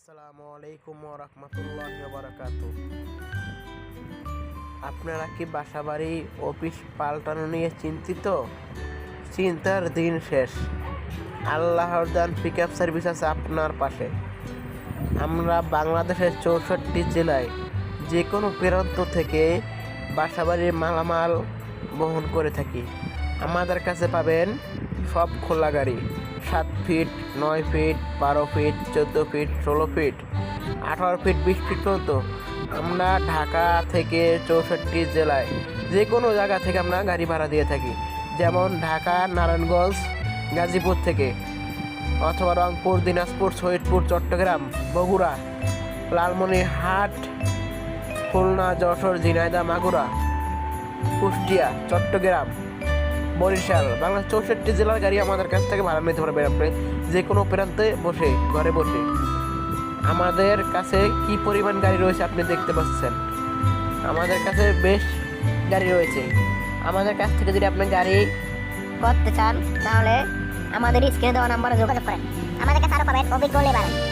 আসসালামু রহমতুল্লাহ বারাকাতু আপনারা কি বাসাবাড়ি, অফিস পাল্টানো নিয়ে চিন্তিত? চিন্তার দিন শেষ। আল্লাহর দান পিক আপ সার্ভিস আছে আপনার পাশে। আমরা বাংলাদেশের চৌষট্টি জেলায় যে কোনো প্রান্ত থেকে বাসাবাড়ির মালামাল বহন করে থাকি। আমাদের কাছে পাবেন সব খোলা গাড়ি। সাত ফিট নয় ফিট বারো ফিট চোদ্দ ফিট ষোলো ফিট আঠারো ফিট বিশ ফিট পর্যন্ত। আমরা ঢাকা থেকে চৌষট্টি জেলায় যে কোনো জায়গা থেকে আমরা গাড়ি ভাড়া দিয়ে থাকি। যেমন ঢাকা, নারায়ণগঞ্জ, গাজীপুর থেকে, অথবা রংপুর, দিনাজপুর শহীদপুর চট্টগ্রাম, বগুড়া, লালমনিরহাট, খুলনা, যশোর, ঝিনাইদহ, মাগুরা, কুষ্টিয়া, চট্টগ্রাম। বরিশাল বাংলার চৌষট্টি জেলার গাড়ি আমাদের কাছ থেকে ভাড়া নিতে পারবেন আপনি যে কোনো প্রান্তে বসে, ঘরে বসে। আমাদের কাছে কি পরিমাণ গাড়ি রয়েছে আপনি দেখতে পাচ্ছেন? আমাদের কাছে বেশ গাড়ি রয়েছে। আমাদের কাছ থেকে যদি আপনি গাড়ি করতে চান, তাহলে আমাদের স্ক্রিনে দেওয়া নাম্বারে যোগাযোগ করেন। আমাদের কাছে আরও পাবেন অভিজ্ঞ লেবার